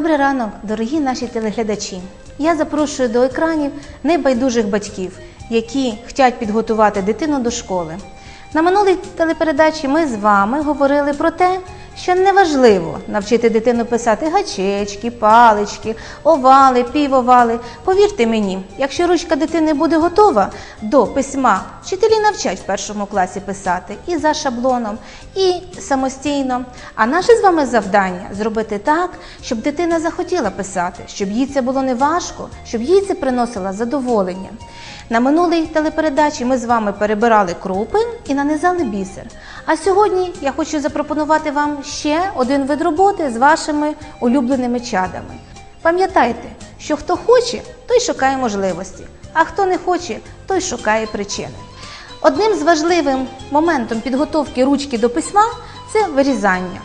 Добрий ранок, дорогі наші телеглядачі. Я запрошую до екранів небайдужих батьків, які хочуть підготувати дитину до школи. На минулій телепередачі ми з вами говорили про те, що неважливо навчити дитину писати гачечки, палички, овали, півовали. Повірте мені, якщо ручка дитини буде готова до письма, вчителі навчать в першому класі писати і за шаблоном, і самостійно. А наше з вами завдання зробити так, щоб дитина захотіла писати, щоб їй це було не важко, щоб їй це приносило задоволення. На минулій телепередачі ми з вами перебирали крупи і нанизали бісер. А сьогодні я хочу запропонувати вам ще один вид роботи з вашими улюбленими чадами. Пам'ятайте, що хто хоче, той шукає можливості, а хто не хоче, той шукає причини. Одним з важливим моментом підготовки ручки до письма це вирізання.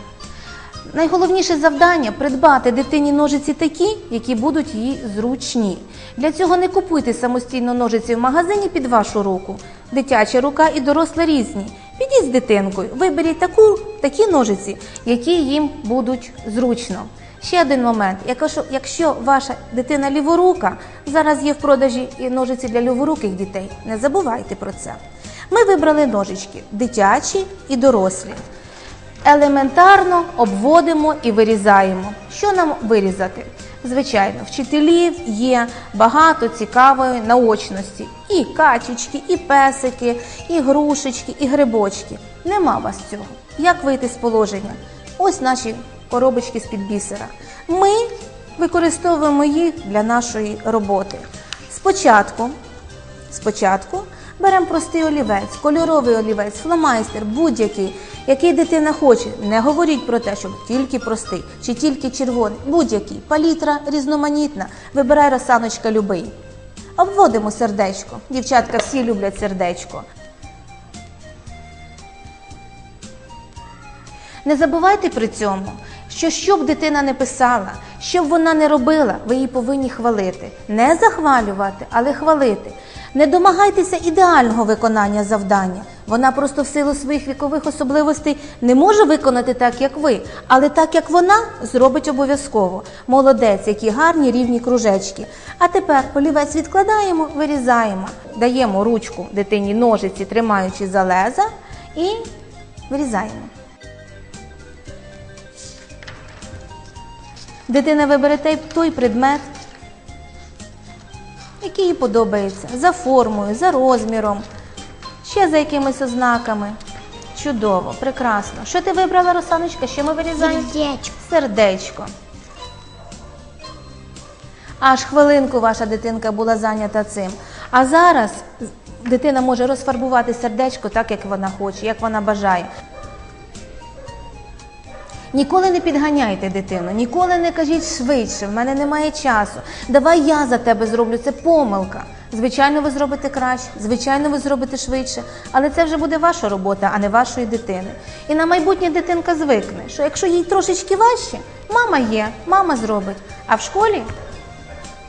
Найголовніше завдання придбати дитині ножиці такі, які будуть їй зручні. Для цього не купуйте самостійно ножиці в магазині під вашу руку. Дитяча рука і доросла різні. Підіть з дитинкою, виберіть таку, такі ножиці, які їм будуть зручно. Ще один момент. Якщо, якщо ваша дитина ліворука, зараз є в продажі ножиці для ліворуких дітей. Не забувайте про це. Ми вибрали ножички дитячі і дорослі. Елементарно обводимо і вирізаємо. Що нам вирізати? Звичайно, вчителів є багато цікавої наочності. І качечки, і песики, і грушечки, і грибочки. Нема вас цього. Як вийти з положення? Ось наші коробочки з-під бісера. Ми використовуємо їх для нашої роботи. Спочатку Спочатку беремо простий олівець, кольоровий олівець, фломайстер, будь-який, який дитина хоче. Не говоріть про те, щоб тільки простий чи тільки червоний, будь-який. Палітра різноманітна. Вибирай розсаночка любий. Обводимо сердечко. Дівчатка всі люблять сердечко. Не забувайте при цьому, що що б дитина не писала, що б вона не робила, ви її повинні хвалити. Не захвалювати, але хвалити. Не домагайтеся ідеального виконання завдання. Вона просто в силу своїх вікових особливостей не може виконати так, як ви, але так, як вона, зробить обов'язково. Молодець, які гарні рівні кружечки. А тепер олівець відкладаємо, вирізаємо, даємо ручку дитині ножиці, тримаючи за леза, і вирізаємо. Дитина вибере той- предмет, який їй подобається, за формою, за розміром, ще за якимись ознаками. Чудово, прекрасно. Що ти вибрала, Росаночка? Що ми вирізаємо? Сердечко. Сердечко. Аж хвилинку ваша дитинка була зайнята цим. А зараз дитина може розфарбувати сердечко так, як вона хоче, як вона бажає. Ніколи не підганяйте дитину, ніколи не кажіть швидше, в мене немає часу. Давай я за тебе зроблю. Це помилка. Звичайно, ви зробите краще, звичайно, ви зробите швидше, але це вже буде ваша робота, а не вашої дитини. І на майбутнє дитинка звикне, що якщо їй трошечки важче, мама є, мама зробить. А в школі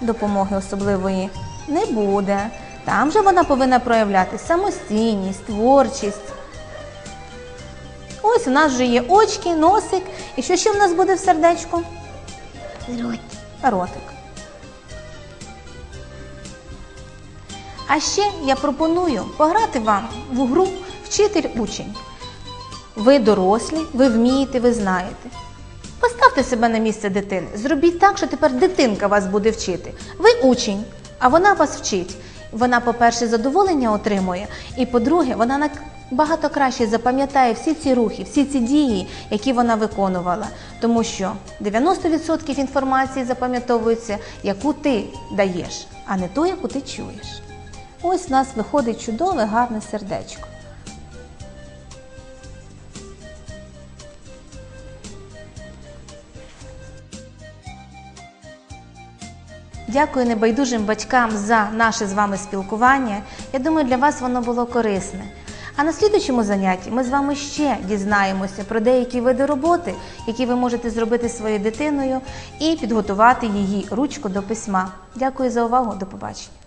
допомоги особливої не буде. Там же вона повинна проявляти самостійність, творчість. Ось у нас вже є очки, носик. І що ще в нас буде в сердечку? Рот. Ротик. А ще я пропоную пограти вам в гру вчитель-учень. Ви дорослі, ви вмієте, ви знаєте. Поставте себе на місце дитини. Зробіть так, що тепер дитинка вас буде вчити. Ви учень, а вона вас вчить. Вона, по-перше, задоволення отримує, і по-друге, вона на- багато краще запам'ятає всі ці рухи, всі ці дії, які вона виконувала. Тому що 90% інформації запам'ятовується, яку ти даєш, а не ту, яку ти чуєш. Ось у нас виходить чудове, гарне сердечко. Дякую небайдужим батькам за наше з вами спілкування. Я думаю, для вас воно було корисне. А на слідучому занятті ми з вами ще дізнаємося про деякі види роботи, які ви можете зробити своєю дитиною, і підготувати її ручку до письма. Дякую за увагу. До побачення.